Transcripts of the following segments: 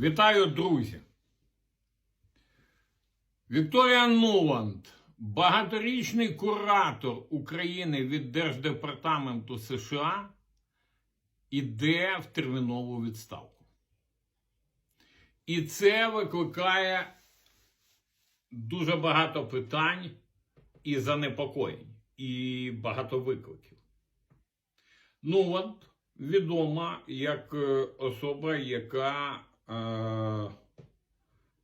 Вітаю, друзі! Вікторія Нуланд, багаторічний куратор України від Держдепартаменту США, іде в термінову відставку. І це викликає дуже багато питань і занепокоєнь, і багато викликів. Нуланд відома як е, особа, яка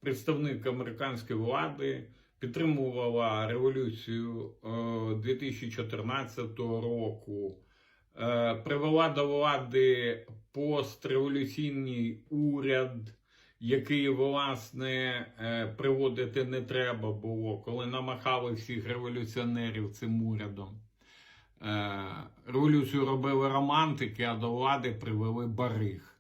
представник американської влади підтримувала революцію е, 2014 року, е, привела до влади постреволюційний уряд, який, власне, е, приводити не треба було, коли намахали всіх революціонерів цим урядом. Е, Революцію робили романтики, а до влади привели бариг.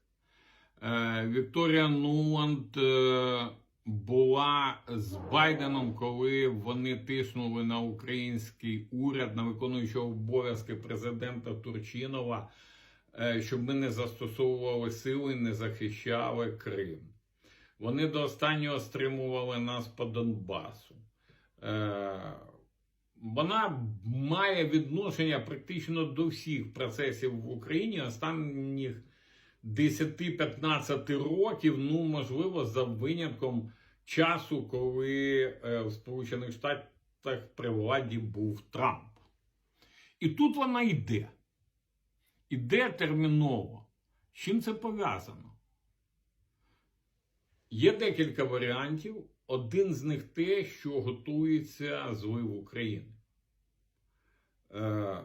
Е, Вікторія Нуланд е, була з Байденом, коли вони тиснули на український уряд, на виконуючого обов'язки президента Турчинова, е, щоб ми не застосовували сили, не захищали Крим. Вони до останнього стримували нас по Донбасу. Вона має відношення практично до всіх процесів в Україні останніх 10-15 років, ну можливо, за винятком часу, коли е, в Сполучених Штатах при владі був Трамп. І тут вона йде. Іде терміново. З чим це пов'язано? Є декілька варіантів. Один з них те, що готується злив України. Е,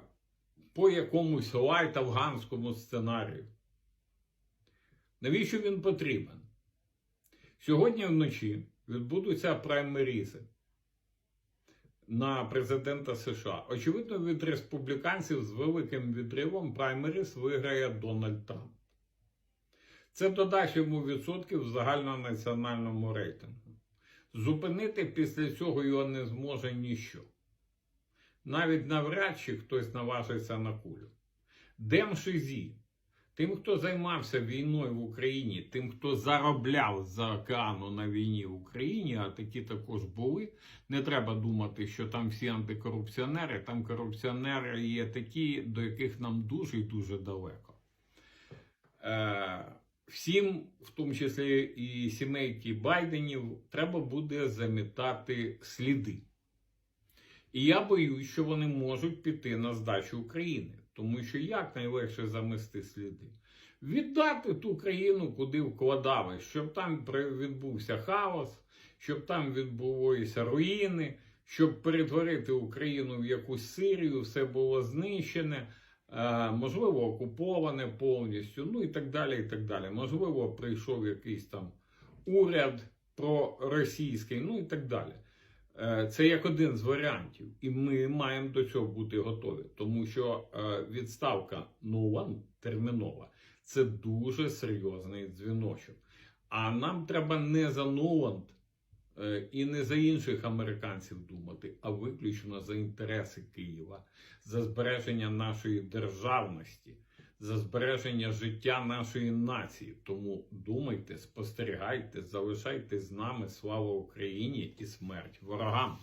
по якомусь лайт-афганському сценарію. Навіщо він потрібен? Сьогодні вночі відбудуться праймерізи на президента США. Очевидно, від республіканців з великим відривом праймеріс виграє Дональд Трамп. Це додасть йому відсотків в загальнонаціональному рейтингу. Зупинити після цього його не зможе ніщо. Навіть навряд чи хтось наважиться на кулю. Дем Шизі, тим, хто займався війною в Україні, тим, хто заробляв за океану на війні в Україні, а такі також були. Не треба думати, що там всі антикорупціонери, там корупціонери є такі, до яких нам дуже і дуже далеко. Е, Всім, в тому числі і сімейки Байденів, треба буде замітати сліди. І я боюсь, що вони можуть піти на здачу України, тому що як найлегше замести сліди? Віддати ту країну, куди вкладали, щоб там відбувся хаос, щоб там відбулися руїни, щоб перетворити Україну в якусь Сирію, все було знищене. Е, можливо, окуповане повністю, ну і так далі. і так далі. Можливо, прийшов якийсь там уряд проросійський, ну і так далі. Е, Це як один з варіантів, і ми маємо до цього бути готові, тому що е, відставка Нулан термінова це дуже серйозний дзвіночок. А нам треба не за Нуланд Е, і не за інших американців думати, а виключно за інтереси Києва, за збереження нашої державності, за збереження життя нашої нації. Тому думайте, спостерігайте, залишайте з нами слава Україні і смерть ворогам.